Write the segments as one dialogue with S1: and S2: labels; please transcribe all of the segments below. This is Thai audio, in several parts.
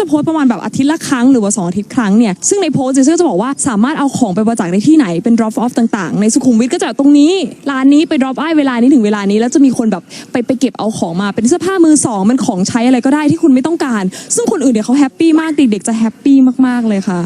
S1: จะโพสประมาณแบบอาทิตย์ละครั้งหรือว่าสองอาทิตย์ครั้งเนี่ยซึ่งในโพสต์เจสก็จะบอกว่าสามารถเอาของไปบริจาคได้ที่ไหนเป็น drop off ต่างๆ ในสุขุมวิทก็จะตรงนี้ร้านนี้ไป drop ไอ้เวลานี้ถึงเวลานี้ แล้วจะมีคนแบบไปไปเก็บเอาของมาเป็นเสื้อผ้ามือสองมันของใช้อะไรก็ได้ที่คุณไม่ต้องการ ซึ่งคนอื่นเนี่ยเขาแฮปปี้มากเด็กๆจะแฮปปี้มากๆเลยค่ะ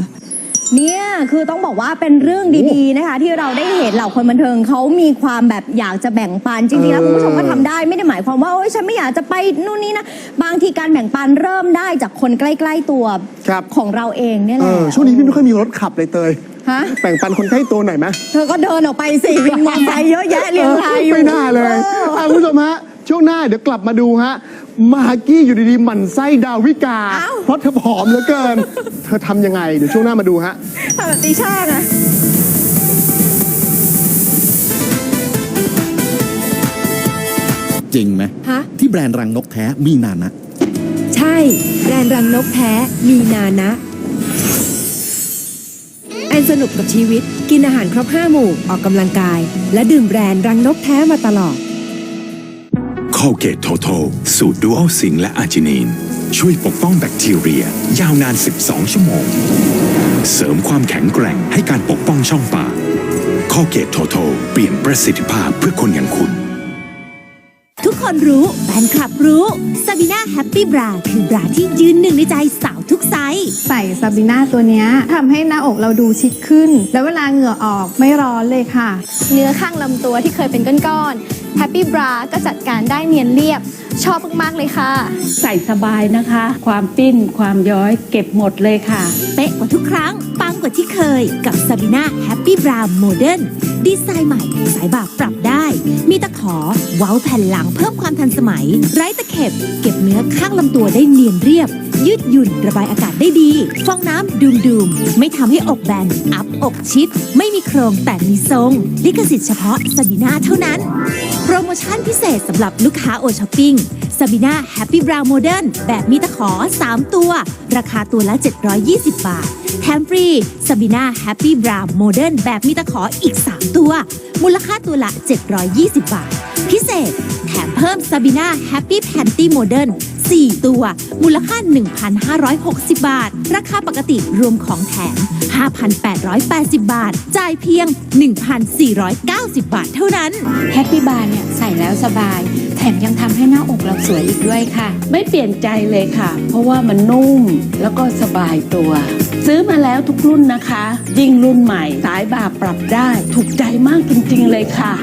S2: คือต้องบอกว่าเป็นเรื่องดีๆนะคะ ที่เราได้เห็นเหล่าคนบันเทิงเขามีความแบบอยากจะแบ่งปันจริงๆแล้วคุณผู้ชมก็ทำได้ไม่ได้หมายความว่าโอ๊ยฉันไม่อยากจะไปนู่นนี่นะบางทีการแบ่งปันเริ่มได้จากคนใกล้ๆตัว
S3: ครับ
S2: ของเราเองเนี่ยแห
S3: เอ
S2: ละ
S3: อช่วงนี้พี่ไม่ค่อยมีรถขับเลยเตย
S2: ฮะ
S3: แบ่งปันคนใกล้ตัวหน่อยไหม
S2: เธอก็เดินออกไปสิวินมอเตอร์ไซค์เยอะแยะเรียงรายอยู่
S3: ไม่น่าเลย
S2: ออ
S3: อะคุณผู้ชมฮะ ช่วงหน้าเดี๋ยวกลับมาดูฮะ มากกี้อยู่ดีๆหมั่นไส้ดาวิกา
S2: อ้าว
S3: เพราะเธอผอมเหลือเกิน เธอทำยังไง เดี๋ยวช่วงหน้ามาดูฮะ
S2: ทำแบบตีช่างอะ
S4: จริงไหม
S5: ฮะ
S4: ที่แบรนด์รังนกแท้มีนานะ
S5: ใช่ แบรนด์รังนกแท้มีนานะแอนสนุกกับชีวิต กินอาหารครบ5หมู่ออกกำลังกาย และดื่มแบรนด์รังนกแท้มาตลอด
S6: c o l g a t e Total สูตร Dual Zinc และอาร์จินีน ช่วยปกป้องแบคทีเรีย ยาวนาน 12 ชั่วโมง เสริมความแข็งแกร่งให้การปกป้องช่องปาก c o l g a t e Total เปลี่ยนประสิทธิภาพเพื่อคนอย่างคุณ
S7: ทุกคนรู้แฟนคลับรู้ซาบิน่าแฮปปี้บราคือบราที่ยืนหนึ่งในใจสาวทุกไซส์
S8: ใส่ซาบิน่าตัวเนี้ยทำให้หน้าอกเราดูชิดขึ้น แล้วเวลาเหงื่อออกไม่ร้อนเลยค่ะ
S9: เนื้อข้างลำตัวที่เคยเป็นก้อนๆ Happy Bra ก็จัดการได้เนียนเรียบ ชอบมากๆเลยค่ะ
S10: ใส่สบายนะคะ ความปิ้นความย้อยเก็บหมดเลยค่ะ
S7: เป๊ะกว่าทุกครั้ง ปังกว่าที่เคย กับซาบิน่าแฮปปี้บราโมเดิร์นดีไซน์ใหม่ สายบากปรับได้ มีตะขอ เว้าแผ่นหลังเพิ่มความทันสมัย ไร้ตะเข็บ เก็บเนื้อข้างลำตัวได้เนียนเรียบ ยืดหยุ่นระบายอากาศได้ดี ฟองน้ำดูมดูมไม่ทำให้อกแบน อัพอกชิด ไม่มีโครงแต่มีทรง ลิขสิทธิ์เฉพาะซาบิน่าเท่านั้น โปรโมชั่นพิเศษสำหรับลูกค้าโอช้อปปิ้งซาบิน่าแฮปปี้บราวโมเดิร์นแบบมีตะขอ 3 ตัว ราคาตัวละ 720 บาท แถมฟรีซาบิน่าแฮปปี้บราวโมเดิร์นแบบมีตะขออีก 3 ตัว มูลค่าตัวละ 720 บาท พิเศษ แถมเพิ่มซาบิน่าแฮปปี้แพนตี้โมเดิร์น 4 ตัว มูลค่า 1,560 บาท ราคาปกติรวมของแถม 5,880 บาท จ่ายเพียง 1,490 บาทเท่านั้น
S10: แฮปปี้บาร์เนี่ยใส่แล้วสบาย แถมยังทำให้หน้าอกเราสวยอีกด้วยค่ะ ไม่เปลี่ยนใจเลยค่ะ เพราะว่ามันนุ่มแล้วก็สบายตัว ซื้อมาแล้วทุกรุ่นนะคะ ยิ่งรุ่นใหม่ สายบาร์ปรับได้ ถูกใจมากจริงๆเลยค่ะ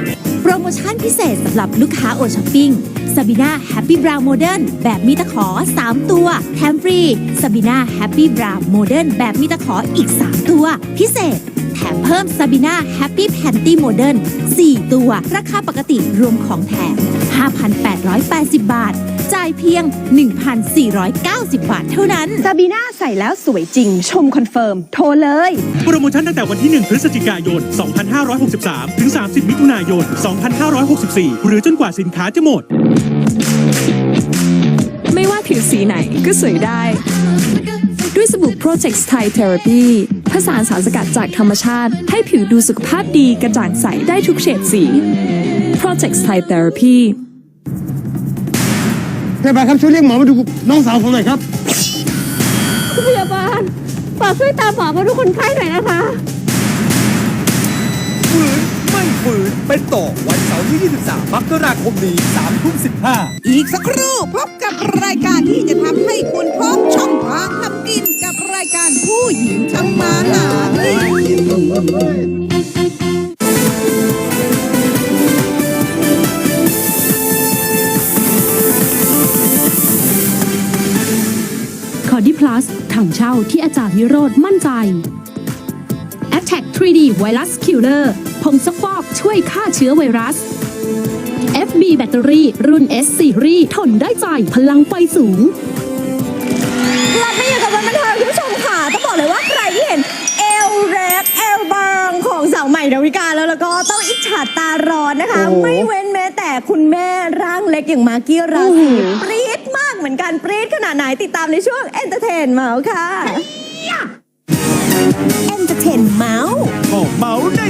S7: โปรโมชั่นพิเศษสำหรับลูกค้าโอช้อปปิ้งซาบิน่าแฮปปี้บราวโมเดิร์นแบบมีตะขอ 3 ตัวแถมฟรีซาบิน่าแฮปปี้บราวโมเดิร์นแบบมีตะขออีก 3 ตัว พิเศษ แถมเพิ่มซาบิน่าแฮปปี้แพนตี้โมเดิร์น 4 ตัว ราคาปกติรวมของแถม 5,880 บาท จ่ายเพียง 1,490 บาทเท่านั้น
S5: ซาบีน่าใส่แล้วสวยจริง ชมคอนเฟิร์ม โทรเลย
S11: โปรโมชั่นตั้งแต่วันที่ 1 พฤศจิกายน 2563 ถึง 30 มิถุนายน 2564 หรือจนกว่าสินค้าจะหมด
S1: ไม่ว่าผิวสีไหนก็สวยได้ ด้วยสบู่ Project Thai Therapy ผสานสารสกัดจากธรรมชาติ ให้ผิวดูสุขภาพดีกระจ่างใสได้ทุกเฉดสี Project Thai Therapy
S3: พยาบาลครับช่วยเรียกหมอมาดูน้องสาวผมหน่อยครับ
S9: พยาบาลฝากช่วยตามหมอมาดูคนไข้หน่อยนะคะ
S12: ฝืนไม่ฝืนเป็นต่อวันเสาร์ที่ 23 มกราคมนี้3ทุ่ม15
S13: อีกสักครู่พบกับรายการที่จะทำให้คุณพบช่องทางทำกินกับ รายการผู้หญิงทำมาหากิน
S1: คอร์ดิพลัสถังเช่าที่อาจารย์วิโรธมั่นใจ Attack 3D Virus Killer ผงซักฟอกช่วยฆ่าเชื้อไวรัส FB แบตเตอรี่รุ่น S Series ทนได้ใจพลังไฟสูง
S2: กลับมาอยู่กับวันบันเทิงคุณผู้ชมค่ บอกเลยว่าใครที่เห็นเอลแรกเอลบางของสาวใหม่ดาวิกาแล้วแล้วก็ต้องอิจฉาตาร้อนนะคะ
S3: โอ้โห
S2: ไม่เว้นแม้แต่คุณแม่ร่างเล็กอย่างมากกี้ราศีปรี๊ดมากเหมือนกันปรี๊ดขนาดไหนติดตามในช่วงเอนเตอร์เทนเมาส์ค่ะ
S7: Entertain Mouse
S12: ขอเมาส์ใน